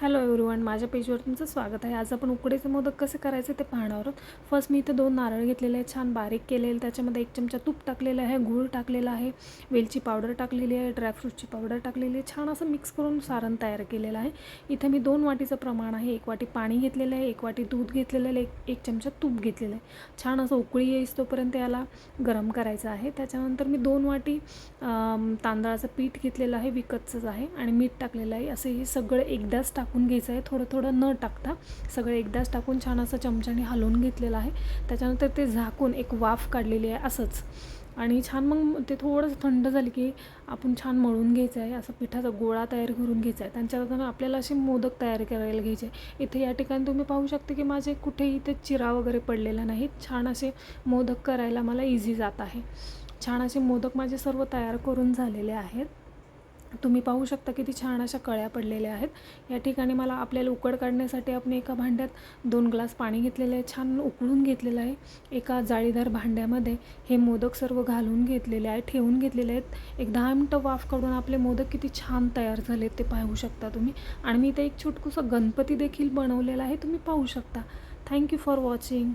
Hello everyone माझ्या पेजवर तुमचं स्वागत आहे. आज आपण उकडीचे मोदक कसे करायचे ते पाहणार आहोत. फर्स्ट मी इथे दोन नारळ घेतलेले आहे छान बारीक केलेले. त्याच्यामध्ये एक चमचा तूप टाकलेलं आहे गूळ टाकलेला आहे वेलची पावडर टाकलेली आहे ड्रायफ्रूटची पावडर टाकलेली आहे. छान असं मिक्स करून सारण तयार केलेलं आहे. इथे मी दोन वाटीचं प्रमाण आहे. एक वाटी पाणी घेतलेलं आहे एक वाटी दूध घेतलेलं आहे एक एक चमचा तूप घेतलेलं आहे. छान असं उकळी येईस तोपर्यंत याला गरम करायचं आहे. त्याच्यानंतर मी दोन वाटी तांदळाचं पीठ घेतलेलं आहे विकतचंच आहे. आणि मीठ टाकलेलं आहे. असं हे सगळं एकदाच टाक टाकून घ्यायचं आहे. थोडं थोडं न टाकता सगळं एकदाच टाकून छान असं चमच्याने हलवून घेतलेलं आहे. त्याच्यानंतर ते झाकून एक वाफ काढलेली आहे असंच. आणि छान मग ते थोडंसं थंड झाली की आपण छान मळून घ्यायचं आहे. असं पिठाचा गोळा तयार करून घ्यायचा आहे. त्यांच्यानंतर आपल्याला असे मोदक तयार करायला घ्यायचे इथे या ठिकाणी तुम्ही पाहू शकता की माझे कुठेही इथे चिरा वगैरे पडलेला नाही. छान असे मोदक करायला मला इझी जात आहे. छान असे मोदक माझे सर्व तयार करून झालेले आहेत. तुम्ही पाहू शकता किती छान अशा कळ्या पडलेल्या आहेत. या ठिकाणी मला आपल्याला उकड काढण्यासाठी आपण एका भांड्यात दोन ग्लास पाणी घेतलेलं आहे. छान उकळून घेतलेलं आहे. एका जाळीदार भांड्यामध्ये हे मोदक सर्व घालून घेतलेले आहे ठेवून घेतलेले आहेत. एक दहा मिनटं वाफ काढून आपले मोदक किती छान तयार झाले ते पाहू शकता तुम्ही. आणि मी ते एक छोटकूसं गणपती देखील बनवलेला आहे तुम्ही पाहू शकता. Thank you for watching